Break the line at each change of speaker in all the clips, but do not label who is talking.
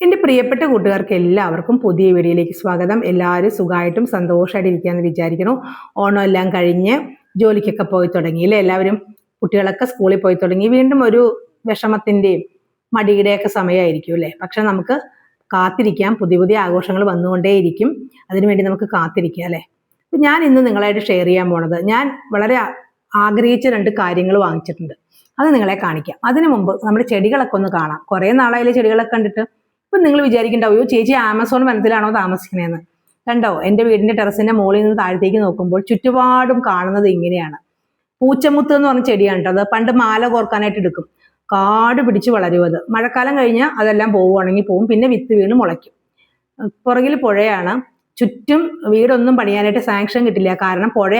എന്റെ പ്രിയപ്പെട്ട കൂട്ടുകാർക്ക് എല്ലാവർക്കും പുതിയ വീഡിയോയിലേക്ക് സ്വാഗതം. എല്ലാവരും സുഖമായിട്ടും സന്തോഷമായിട്ട് ഇരിക്കുകയെന്ന് വിചാരിക്കുന്നു. ഓണം എല്ലാം കഴിഞ്ഞ് ജോലിക്കൊക്കെ പോയി തുടങ്ങി അല്ലേ? എല്ലാവരും കുട്ടികളൊക്കെ സ്കൂളിൽ പോയി തുടങ്ങി. വീണ്ടും ഒരു വിഷമത്തിന്റെയും മടിയുടെയൊക്കെ സമയമായിരിക്കും അല്ലേ? പക്ഷെ നമുക്ക് കാത്തിരിക്കാം. പുതിയ പുതിയ ആഘോഷങ്ങൾ വന്നുകൊണ്ടേയിരിക്കും. അതിനുവേണ്ടി നമുക്ക് കാത്തിരിക്കാം അല്ലേ? അപ്പം ഞാൻ ഇന്ന് നിങ്ങളായിട്ട് ഷെയർ ചെയ്യാൻ പോണത് ഞാൻ വളരെ ആഗ്രഹിച്ച രണ്ട് കാര്യങ്ങൾ വാങ്ങിച്ചിട്ടുണ്ട്. അത് നിങ്ങളെ കാണിക്കാം. അതിനു മുമ്പ് നമ്മുടെ ചെടികളൊക്കെ ഒന്ന് കാണാം. കുറേ നാളായാലും ചെടികളൊക്കെ കണ്ടിട്ട്? ഇപ്പം നിങ്ങൾ വിചാരിക്കണ്ടാവും അയ്യോ ചേച്ചി ആമസോൺ വനത്തിലാണോ താമസിക്കണേന്ന്. കണ്ടോ എന്റെ വീടിന്റെ ടെറസിന്റെ മുകളിൽ നിന്ന് താഴത്തേക്ക് നോക്കുമ്പോൾ ചുറ്റുപാടും കാണുന്നത് ഇങ്ങനെയാണ്. പൂച്ചമുത്ത് എന്ന് പറഞ്ഞ ചെടിയാണ് കേട്ടോ അത് പണ്ട് മാല കോർക്കാനായിട്ട് എടുക്കും. കാട് പിടിച്ച് വളരും അത്. മഴക്കാലം കഴിഞ്ഞാൽ അതെല്ലാം പോവുകയാണെങ്കിൽ പോവും പിന്നെ വിത്ത് വീണ് മുളയ്ക്കും. പുറകിൽ പുഴയാണ്. ചുറ്റും വീടൊന്നും പണിയാനായിട്ട് സാങ്ഷൻ കിട്ടില്ല. കാരണം പുഴ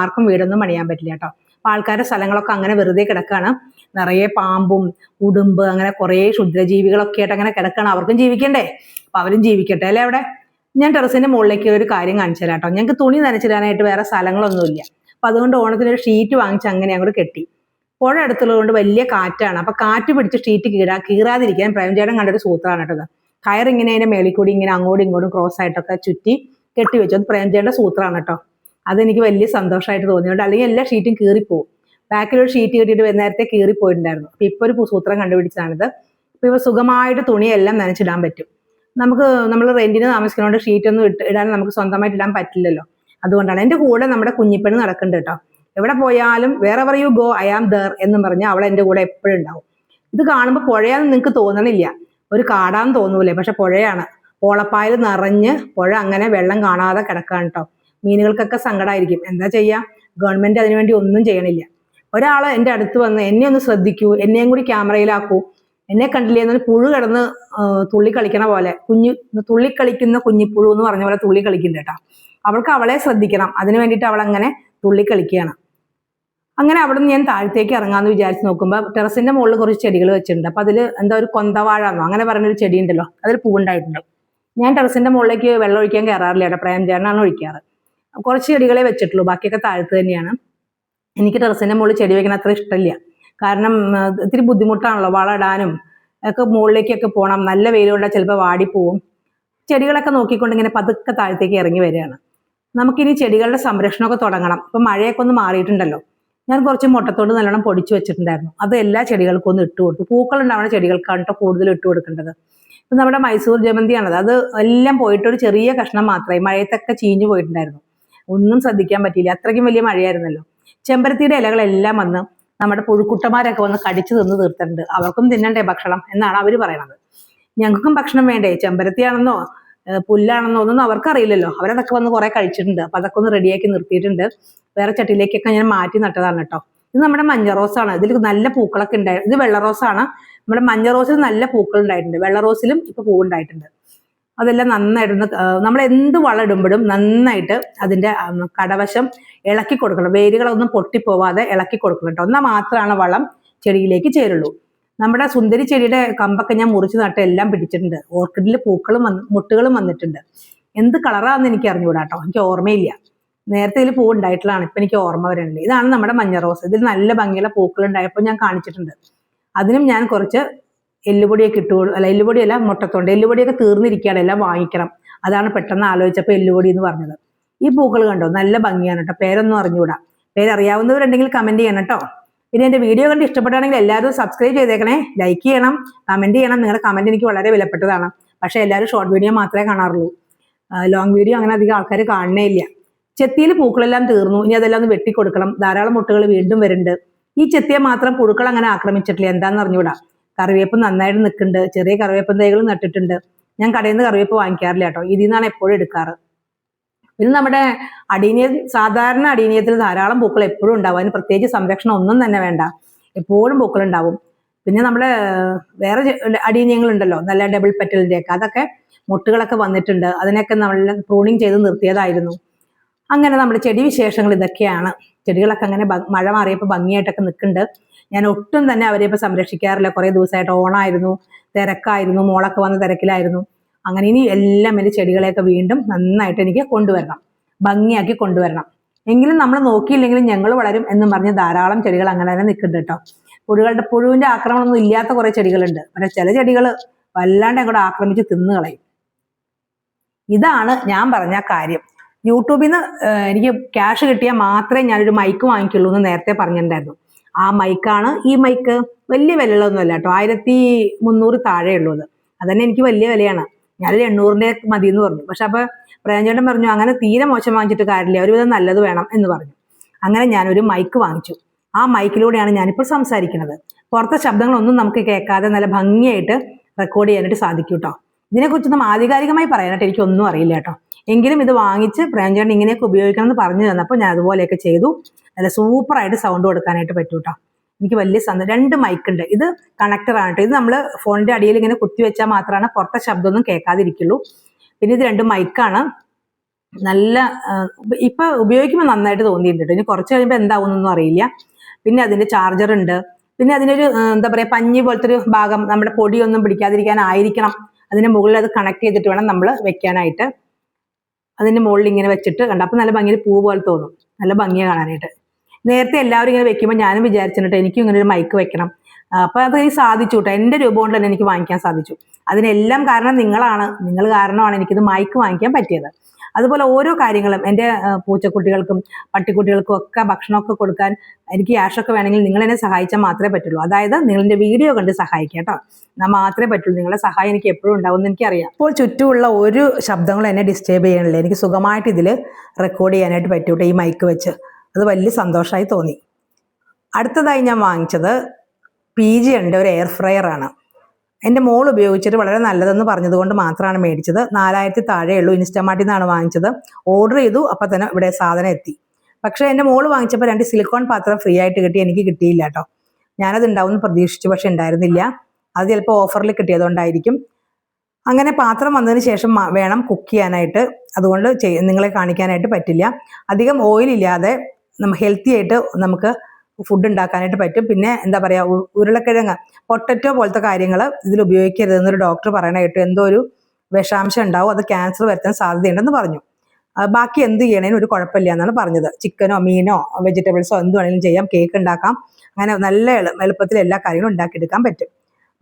ആർക്കും വീടൊന്നും പണിയാൻ പറ്റില്ല കേട്ടോ. ആൾക്കാരുടെ സ്ഥലങ്ങളൊക്കെ അങ്ങനെ വെറുതെ കിടക്കാണ് നിറയെ പാമ്പും ഉടുമ്പ് അങ്ങനെ കുറേ ക്ഷുദ്രജീവികളൊക്കെ ആയിട്ട് അങ്ങനെ കിടക്കണം. അവർക്കും ജീവിക്കണ്ടേ? അപ്പൊ അവരും ജീവിക്കട്ടെ അല്ലേ അവിടെ? ഞാൻ ടെറസിന്റെ മുകളിലേക്ക് ഒരു കാര്യം കാണിച്ചു കേട്ടോ. ഞങ്ങൾക്ക് തുണി നനച്ചിടാനായിട്ട് വേറെ സ്ഥലങ്ങളൊന്നുമില്ല. അപ്പൊ അതുകൊണ്ട് ഓണത്തിന് ഒരു ഷീറ്റ് വാങ്ങിച്ച് അങ്ങനെ അങ്ങോട്ട് കെട്ടി. പുഴ അടുത്തുള്ളതുകൊണ്ട് വലിയ കാറ്റാണ്. അപ്പൊ കാറ്റ് പിടിച്ച് ഷീറ്റ് കീടാ കീറാതിരിക്കാൻ പ്രേംചേട്ടൻ കണ്ടൊരു സൂത്രമാണ് കേട്ടത് കയർ ഇങ്ങനെ അതിന്റെ മേളിൽ കൂടി ഇങ്ങനെ അങ്ങോട്ടും ഇങ്ങോട്ടും ക്രോസ് ആയിട്ടൊക്കെ ചുറ്റി കെട്ടി വെച്ചു അത് പ്രേംചേട്ടന്റെ സൂത്രമാണ് കേട്ടോ. അതെനിക്ക് വലിയ സന്തോഷമായിട്ട് തോന്നിയുണ്ട് അല്ലെങ്കിൽ എല്ലാ ഷീറ്റും കീറിപ്പോവും. ബാക്കിൽ ഒരു ഷീറ്റ് കെട്ടിയിട്ട് നേരത്തെ കീറിപ്പോയിട്ടുണ്ടായിരുന്നു അപ്പൊ ഇപ്പൊ ഒരു സൂത്രം കണ്ടുപിടിച്ചതാണിത്. ഇപ്പൊ ഇവ സുഖമായിട്ട് തുണിയെല്ലാം നനച്ചിടാൻ പറ്റും. നമുക്ക് നമ്മൾ റെന്റിന് താമസിക്കുന്നതുകൊണ്ട് ഷീറ്റ് ഒന്നും ഇട്ട് ഇടാൻ നമുക്ക് സ്വന്തമായിട്ട് ഇടാൻ പറ്റില്ലല്ലോ. അതുകൊണ്ടാണ്. എന്റെ കൂടെ നമ്മുടെ കുഞ്ഞിപ്പെണ്ണ് നടക്കുന്നുണ്ട് കേട്ടോ. എവിടെ പോയാലും വേറെ you go I am there എന്ന് പറഞ്ഞാൽ അവൾ എന്റെ കൂടെ എപ്പോഴും ഉണ്ടാവും. ഇത് കാണുമ്പോൾ പുഴയാന്ന് നിങ്ങൾക്ക് തോന്നണില്ല. ഒരു കാടാന്ന് തോന്നൂലേ പക്ഷെ പുഴയാണ്. ഓളപ്പായൽ നിറഞ്ഞ് പുഴ അങ്ങനെ വെള്ളം കാണാതെ കിടക്കാണ് കേട്ടോ. മീനുകൾക്കൊക്കെ സങ്കടമായിരിക്കും എന്താ ചെയ്യുക ഗവൺമെന്റ് അതിനുവേണ്ടി ഒന്നും ചെയ്യണില്ല. ഒരാൾ എന്റെ അടുത്ത് വന്ന് എന്നെ ഒന്ന് ശ്രദ്ധിക്കൂ എന്നെയും കൂടി ക്യാമറയിലാക്കൂ. എന്നെ കണ്ടില്ലേ? എന്നൊരു പുഴു കിടന്ന് തുള്ളി കളിക്കണ പോലെ. കുഞ്ഞു തുള്ളി കളിക്കുന്ന കുഞ്ഞിപ്പുഴു എന്ന് പറഞ്ഞ പോലെ തുള്ളി കളിക്കുന്നുണ്ട് കേട്ടോ. അവൾക്ക് അവളെ ശ്രദ്ധിക്കണം. അതിന് വേണ്ടിയിട്ട് അവൾ അങ്ങനെ തുള്ളി കളിക്കുകയാണ് അങ്ങനെ അവിടെ നിന്ന് ഞാൻ താഴത്തേക്ക് ഇറങ്ങാമെന്ന് വിചാരിച്ച് നോക്കുമ്പോൾ ടെറസിന്റെ മുകളിൽ കുറച്ച് ചെടികൾ വെച്ചിട്ടുണ്ട്. അപ്പൊ അതിൽ എന്താ ഒരു കൊന്തവാഴ എന്നോ അങ്ങനെ പറഞ്ഞൊരു ചെടി ഉണ്ടല്ലോ. അതിൽ പൂവുണ്ടായിട്ടുണ്ട്. ഞാൻ ടെറസിന്റെ മുകളിലേക്ക് വെള്ളം ഒഴിക്കാൻ കയറാറില്ല കേട്ടോ. പ്രേംചേട്ടനാണ് ഒഴിക്കാറ്. കുറച്ച് ചെടികളെ വെച്ചിട്ടുള്ളൂ. ബാക്കിയൊക്കെ താഴത്ത് തന്നെയാണ്. എനിക്ക് ടെറസിന്റെ മുകളിൽ ചെടി വെക്കാൻ അത്ര ഇഷ്ടമില്ല. കാരണം ഇത്തിരി ബുദ്ധിമുട്ടാണല്ലോ വളമിടാനും ഒക്കെ മുകളിലേക്കൊക്കെ പോകണം നല്ല വെയിൽ കൊണ്ടാൽ ചിലപ്പോൾ വാടിപ്പോവും. ചെടികളൊക്കെ നോക്കിക്കൊണ്ട് ഇങ്ങനെ പതുക്കെ താഴത്തേക്ക് ഇറങ്ങി വരികയാണ്. നമുക്കിനി ചെടികളുടെ സംരക്ഷണമൊക്കെ തുടങ്ങണം. ഇപ്പം മഴയൊക്കെ ഒന്ന് മാറിയിട്ടുണ്ടല്ലോ. ഞാൻ കുറച്ച് മുട്ടത്തോട് നല്ലോണം പൊടിച്ചു വെച്ചിട്ടുണ്ടായിരുന്നു. അത് എല്ലാ ചെടികൾക്കും ഒന്ന് ഇട്ട് കൊടുത്തു. പൂക്കൾ ചെടികൾക്കാണ് കേട്ടോ കൂടുതൽ ഇട്ട് കൊടുക്കേണ്ടത്. ഇപ്പം നമ്മുടെ മൈസൂർ ജമന്തിയാണത് അത് എല്ലാം പോയിട്ട് ഒരു ചെറിയ കഷ്ണം മാത്രമേ മഴയത്തൊക്കെ ചീഞ്ഞു പോയിട്ടുണ്ടായിരുന്നു. ഒന്നും ശ്രദ്ധിക്കാൻ പറ്റിയില്ല. അത്രയ്ക്കും വലിയ മഴയായിരുന്നല്ലോ. ചെമ്പരത്തിയുടെ ഇലകളെല്ലാം വന്ന് നമ്മുടെ പുഴുക്കുട്ടന്മാരൊക്കെ വന്ന് കടിച്ചു തിന്ന് തീർത്തിട്ടുണ്ട്. അവർക്കും തിന്നണ്ടേ ഭക്ഷണം എന്നാണ് അവർ പറയണത്. ഞങ്ങൾക്കും ഭക്ഷണം വേണ്ടേ? ചെമ്പരത്തിയാണെന്നോ പുല്ലാണെന്നോ ഒന്നും അവർക്കറിയില്ലല്ലോ. അവരതൊക്കെ വന്ന് കുറെ കഴിച്ചിട്ടുണ്ട്. അപ്പൊ അതൊക്കെ ഒന്ന് റെഡിയാക്കി നിർത്തിയിട്ടുണ്ട്. വേറെ ചട്ടിയിലേക്കൊക്കെ ഞാൻ മാറ്റി നട്ടതാണ് കേട്ടോ. ഇത് നമ്മുടെ മഞ്ഞ റോസാണ്. ഇതിൽ നല്ല പൂക്കളൊക്കെ ഉണ്ടായി ഇത് വെള്ള റോസാണ്. നമ്മുടെ മഞ്ഞ റോസിൽ നല്ല പൂക്കൾ ഉണ്ടായിട്ടുണ്ട്. വെള്ള റോസിലും ഇപ്പൊ പൂവുണ്ടായിട്ടുണ്ട്. അതെല്ലാം നന്നായിട്ടൊന്ന് നമ്മൾ എന്ത് വളം ഇടുമ്പോഴും നന്നായിട്ട് അതിന്റെ കടവശം ഇളക്കി കൊടുക്കണം. വേരുകളൊന്നും പൊട്ടിപ്പോവാതെ ഇളക്കി കൊടുക്കണം കേട്ടോ. എന്നാൽ മാത്രമാണ് വളം ചെടിയിലേക്ക് ചേരുള്ളൂ. നമ്മുടെ സുന്ദരി ചെടിയുടെ കമ്പൊക്കെ ഞാൻ മുറിച്ച് നട്ട് എല്ലാം പിടിച്ചിട്ടുണ്ട്. ഓർക്കിഡിൽ പൂക്കളും വന്ന് മുട്ടുകളും വന്നിട്ടുണ്ട്. എന്ത് കളറാന്ന് എനിക്ക് അറിഞ്ഞുകൂടാ കേട്ടോ. എനിക്ക് ഓർമ്മയില്ല. നേരത്തെ ഇതിൽ പൂ ഉണ്ടായിട്ടുള്ളതാണ് ഇപ്പം എനിക്ക് ഓർമ്മ വരുന്നുണ്ട് ഇതാണ് നമ്മുടെ മഞ്ഞ റോസ്. ഇതിൽ നല്ല ഭംഗിയുള്ള പൂക്കൾ ഉണ്ടായപ്പോൾ ഞാൻ കാണിച്ചിട്ടുണ്ട്. അതിനും ഞാൻ കുറച്ച് എല്ലുപൊടിയൊക്കെ ഇട്ടു കൊടു- അല്ല എല്ലുപൊടിയല്ല മുട്ടത്തോണ്ട് എല്ലുപൊടിയൊക്കെ തീർന്നിരിക്കുകയാണ് എല്ലാം വാങ്ങിക്കണം. അതാണ് പെട്ടെന്ന് ആലോചിച്ചപ്പോൾ എല്ലുപൊടി എന്ന് പറഞ്ഞത്. ഈ പൂക്കൾ കണ്ടോ? നല്ല ഭംഗിയാണ് കേട്ടോ പേരൊന്നും അറിഞ്ഞുകൂടാ. പേരറിയാവുന്നവരുണ്ടെങ്കിൽ കമന്റ് ചെയ്യണം കേട്ടോ പിന്നെ എന്റെ വീഡിയോ കണ്ട് ഇഷ്ടപ്പെട്ടാണെങ്കിൽ എല്ലാവരും സബ്സ്ക്രൈബ് ചെയ്തേക്കണേ. ലൈക്ക് ചെയ്യണം കമന്റ് ചെയ്യണം. നിങ്ങളുടെ കമന്റ് എനിക്ക് വളരെ വിലപ്പെട്ടതാണ്. പക്ഷേ എല്ലാവരും ഷോർട്ട് വീഡിയോ മാത്രമേ കാണാറുള്ളൂ. ലോങ് വീഡിയോ അങ്ങനെ അധികം ആൾക്കാർ കാണണേ ഇല്ല. ചെത്തിയിൽ പൂക്കളെല്ലാം തീർന്നു. ഇനി അതെല്ലാം ഒന്ന് വെട്ടിക്കൊടുക്കണം. ധാരാളം മുട്ടകൾ വീണ്ടും വരുന്നുണ്ട്. ഈ ചെത്തിയെ മാത്രം പുഴുക്കൾ അങ്ങനെ ആക്രമിച്ചിട്ടില്ല. എന്താണെന്ന് അറിഞ്ഞൂടാ കറിവേപ്പ് നന്നായിട്ട് നിൽക്കുന്നുണ്ട് ചെറിയ കറിവേപ്പൻ തൈകൾ നട്ടിട്ടുണ്ട്. ഞാൻ കടയിൽ നിന്ന് കറിവേപ്പ് വാങ്ങിക്കാറില്ല കേട്ടോ. ഇതിൽ നിന്നാണ് എപ്പോഴും എടുക്കാറ്. പിന്നെ നമ്മുടെ അടീനിയ സാധാരണ അടീനിയത്തിൽ ധാരാളം പൂക്കൾ എപ്പോഴും ഉണ്ടാവും. അതിന് പ്രത്യേകിച്ച് സംരക്ഷണം ഒന്നും തന്നെ വേണ്ട. എപ്പോഴും പൂക്കൾ ഉണ്ടാവും. പിന്നെ നമ്മുടെ വേറെ അടീനിയങ്ങളുണ്ടല്ലോ. നല്ല ഡബിൾ പെറ്റലിന്റെ ഒക്കെ അതൊക്കെ മുട്ടുകളൊക്കെ വന്നിട്ടുണ്ട്. അതിനൊക്കെ നമ്മൾ പ്രൂണിങ് ചെയ്ത് നിർത്തിയതായിരുന്നു. അങ്ങനെ നമ്മുടെ ചെടി വിശേഷങ്ങൾ ഇതൊക്കെയാണ്. ചെടികളൊക്കെ അങ്ങനെ മഴ മാറിയപ്പോൾ ഭംഗിയായിട്ടൊക്കെ നിൽക്കുന്നുണ്ട് ഞാൻ ഒട്ടും തന്നെ അവരെ ഇപ്പം സംരക്ഷിക്കാറില്ല. കുറേ ദിവസമായിട്ട് ഓണായിരുന്നു തിരക്കായിരുന്നു മോളൊക്കെ വന്ന തിരക്കിലായിരുന്നു. അങ്ങനെ ഇനി എല്ലാം എന്റെ ചെടികളെയൊക്കെ വീണ്ടും നന്നായിട്ട് എനിക്ക് കൊണ്ടുവരണം. ഭംഗിയാക്കി കൊണ്ടുവരണം. എങ്കിലും നമ്മൾ നോക്കിയില്ലെങ്കിലും ഞങ്ങൾ വളരും എന്ന് പറഞ്ഞ് ധാരാളം ചെടികൾ അങ്ങനെ തന്നെ നിൽക്കുന്നുണ്ട് കേട്ടോ പുഴുകളുടെ പുഴുവിന്റെ ആക്രമണമൊന്നും ഇല്ലാത്ത കുറേ ചെടികളുണ്ട്. പക്ഷേ ചില ചെടികൾ വല്ലാണ്ട് അങ്ങോട്ട് ആക്രമിച്ച് തിന്നു കളയും. ഇതാണ് ഞാൻ പറഞ്ഞ കാര്യം. യൂട്യൂബിൽ നിന്ന് എനിക്ക് ക്യാഷ് കിട്ടിയാൽ മാത്രമേ ഞാനൊരു മൈക്ക് വാങ്ങിക്കുള്ളൂ എന്ന് നേരത്തെ പറഞ്ഞിട്ടുണ്ടായിരുന്നു. ആ മൈക്കാണ് ഈ മൈക്ക് വലിയ വിലയുള്ളതൊന്നുമല്ല കേട്ടോ. ആയിരത്തി മുന്നൂറ് താഴെ ഉള്ളത്. അതന്നെ എനിക്ക് വലിയ വിലയാണ്. ഞാനൊരു എണ്ണൂറിന്റെ മതി എന്ന് പറഞ്ഞു. പക്ഷെ അപ്പോൾ പ്രേംചേട്ടൻ പറഞ്ഞു അങ്ങനെ തീരെ മോശം വാങ്ങിച്ചിട്ട് കാര്യമില്ല. ഒരുവിധം നല്ലത് വേണം എന്ന് പറഞ്ഞു. അങ്ങനെ ഞാനൊരു മൈക്ക് വാങ്ങിച്ചു. ആ മൈക്കിലൂടെയാണ് ഞാനിപ്പോൾ സംസാരിക്കുന്നത്. പുറത്തെ ശബ്ദങ്ങളൊന്നും നമുക്ക് കേൾക്കാതെ നല്ല ഭംഗിയായിട്ട് റെക്കോർഡ് ചെയ്യാനായിട്ട് സാധിക്കും കേട്ടോ. ഇതിനെക്കുറിച്ചൊന്നും ആധികാരികമായി പറയാനായിട്ട് എനിക്കൊന്നും അറിയില്ല കേട്ടോ. എങ്കിലും ഇത് വാങ്ങിച്ച് പ്രേംചേട്ടൻ ഇങ്ങനെയൊക്കെ ഉപയോഗിക്കണം എന്ന് പറഞ്ഞു തന്നപ്പോൾ ഞാൻ അതുപോലെയൊക്കെ ചെയ്തു. നല്ല സൂപ്പറായിട്ട് സൗണ്ട് കൊടുക്കാനായിട്ട് പറ്റൂ കേട്ടോ എനിക്ക് വലിയ സന്തോഷം രണ്ട് മൈക്ക് ഉണ്ട്. ഇത് കണക്ടർ ആണ് കേട്ടോ ഇത് നമ്മൾ ഫോണിന്റെ അടിയിൽ ഇങ്ങനെ കുത്തി വെച്ചാൽ മാത്രമാണ് പുറത്തെ ശബ്ദമൊന്നും കേൾക്കാതിരിക്കുള്ളൂ. പിന്നെ ഇത് രണ്ട് മൈക്കാണ് നല്ല ഇപ്പൊ ഉപയോഗിക്കുമ്പോൾ നന്നായിട്ട് തോന്നിയിട്ടുണ്ട് ഇനി കുറച്ച് കഴിയുമ്പോൾ എന്താവുന്നൊന്നും അറിയില്ല. പിന്നെ അതിന്റെ ചാർജർ ഉണ്ട്. പിന്നെ അതിനൊരു എന്താ പറയാ പഞ്ഞി പോലത്തെ ഒരു ഭാഗം നമ്മുടെ പൊടിയൊന്നും പിടിക്കാതിരിക്കാനായിരിക്കണം. അതിന്റെ മുകളിൽ അത് കണക്ട് ചെയ്തിട്ട് വേണം നമ്മൾ വെക്കാനായിട്ട്. അതിന്റെ മുകളിൽ ഇങ്ങനെ വെച്ചിട്ട് കണ്ട? അപ്പൊ നല്ല ഭംഗിയിൽ പൂ പോലെ തോന്നും. നല്ല ഭംഗിയാണ് കാണാനായിട്ട്. നേരത്തെ എല്ലാവരും ഇങ്ങനെ വെക്കുമ്പോൾ ഞാനും വിചാരിച്ചിട്ടുണ്ട് എനിക്കും ഇങ്ങനെ ഒരു മൈക്ക് വെക്കണം. അപ്പൊ അത് സാധിച്ചു കേട്ടോ എന്റെ രൂപ കൊണ്ട് തന്നെ എനിക്ക് വാങ്ങിക്കാൻ സാധിച്ചു. അതിനെല്ലാം കാരണം നിങ്ങളാണ്. നിങ്ങൾ കാരണമാണ് എനിക്കിത് മൈക്ക് വാങ്ങിക്കാൻ പറ്റിയത്. അതുപോലെ ഓരോ കാര്യങ്ങളും എന്റെ പൂച്ചക്കുട്ടികൾക്കും പട്ടിക്കുട്ടികൾക്കും ഒക്കെ ഭക്ഷണമൊക്കെ കൊടുക്കാൻ എനിക്ക് ക്യാഷൊക്കെ വേണമെങ്കിൽ നിങ്ങൾ എന്നെ സഹായിച്ചാൽ മാത്രമേ പറ്റുള്ളൂ. അതായത് നിങ്ങളുടെ വീഡിയോ കണ്ട് സഹായിക്കുക കേട്ടോ എന്നാൽ മാത്രമേ പറ്റുള്ളൂ. നിങ്ങളുടെ സഹായം എനിക്ക് എപ്പോഴും ഉണ്ടാവും എന്ന് എനിക്കറിയാം. ഇപ്പോൾ ചുറ്റുമുള്ള ഒരു ശബ്ദങ്ങളും എന്നെ ഡിസ്റ്റേബ് ചെയ്യണില്ല എനിക്ക് സുഖമായിട്ട് ഇതിൽ റെക്കോർഡ് ചെയ്യാനായിട്ട് പറ്റൂട്ടെ ഈ മൈക്ക് വെച്ച്. അത് വലിയ സന്തോഷമായി തോന്നി. അടുത്തതായി ഞാൻ വാങ്ങിച്ചത് പി ജി ഉണ്ട് ഒരു എയർ ഫ്രയർ ആണ്. എന്റെ മോൾ ഉപയോഗിച്ചിട്ട് വളരെ നല്ലതെന്ന് പറഞ്ഞതുകൊണ്ട് മാത്രമാണ് മേടിച്ചത്. നാലായിരത്തി താഴെയുള്ളൂ ഇൻസ്റ്റമാർട്ടിൽ നിന്നാണ് വാങ്ങിച്ചത്. ഓർഡർ ചെയ്തു അപ്പം തന്നെ ഇവിടെ സാധനം എത്തി. പക്ഷേ എന്റെ മോൾ വാങ്ങിച്ചപ്പോൾ രണ്ട് സിലിക്കോൺ പാത്രം ഫ്രീ ആയിട്ട് കിട്ടി എനിക്ക് കിട്ടിയില്ല കേട്ടോ. ഞാനത് ഉണ്ടാവുമെന്ന് പ്രതീക്ഷിച്ചു പക്ഷെ ഉണ്ടായിരുന്നില്ല. അത് ചിലപ്പോൾ ഓഫറിൽ കിട്ടിയതുകൊണ്ടായിരിക്കും. അങ്ങനെ പാത്രം വന്നതിന് ശേഷം വേണം കുക്ക് ചെയ്യാനായിട്ട്. അതുകൊണ്ട് നിങ്ങളെ കാണിക്കാനായിട്ട് പറ്റില്ല. അധികം ഓയിലില്ലാതെ നമ്മൾ നമ്മ ഹെൽത്തി ആയിട്ട് നമുക്ക് ഫുഡ് ഉണ്ടാക്കാനായിട്ട് പറ്റും. പിന്നെ എന്താ പറയുക ഉരുളക്കിഴങ്ങ് പൊട്ടറ്റോ പോലത്തെ കാര്യങ്ങൾ ഇതിൽ ഉപയോഗിക്കരുതെന്നൊരു ഡോക്ടർ പറയണ കേട്ടു. എന്തോ ഒരു വിഷാംശം ഉണ്ടാവും അത് ക്യാൻസർ വരുത്താൻ സാധ്യതയുണ്ടെന്ന് പറഞ്ഞു. ബാക്കി എന്ത് ചെയ്യണേനും ഒരു കുഴപ്പമില്ല എന്നാണ് പറഞ്ഞത്. ചിക്കനോ മീനോ വെജിറ്റബിൾസോ എന്ത് വേണമെങ്കിലും ചെയ്യാം. കേക്ക് ഉണ്ടാക്കാം. അങ്ങനെ നല്ല എളു- എളുപ്പത്തിൽ എല്ലാ കാര്യങ്ങളും ഉണ്ടാക്കിയെടുക്കാൻ പറ്റും.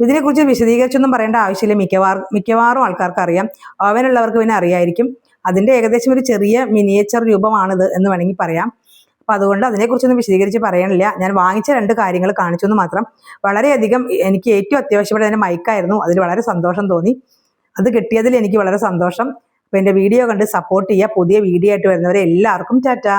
ഇതിനെക്കുറിച്ച് വിശദീകരിച്ചൊന്നും പറയേണ്ട ആവശ്യമില്ല. മിക്കവാറും മിക്കവാറും ആൾക്കാർക്ക് അറിയാം. അവനുള്ളവർക്ക് പിന്നെ അറിയായിരിക്കും. അതിന്റെ ഏകദേശം ഒരു ചെറിയ മിനിയേച്ചർ രൂപമാണിത് എന്ന് വേണമെങ്കിൽ പറയാം. അപ്പോൾ അതുകൊണ്ട് അതിനെക്കുറിച്ചൊന്നും വിശദീകരിച്ച് പറയാനില്ല ഞാൻ വാങ്ങിച്ച രണ്ട് കാര്യങ്ങൾ കാണിച്ചു എന്ന് മാത്രം. വളരെയധികം എനിക്ക് ഏറ്റവും അത്യാവശ്യപ്പെട്ട എന്റെ മൈക്കായിരുന്നു അതിൽ വളരെ സന്തോഷം തോന്നി. അത് കിട്ടിയതിൽ എനിക്ക് വളരെ സന്തോഷം. അപ്പോൾ എന്റെ വീഡിയോ കണ്ട് സപ്പോർട്ട് ചെയ്യുക. പുതിയ വീഡിയോ ആയിട്ട് വരുന്നവരെ എല്ലാവർക്കും ടാറ്റാ.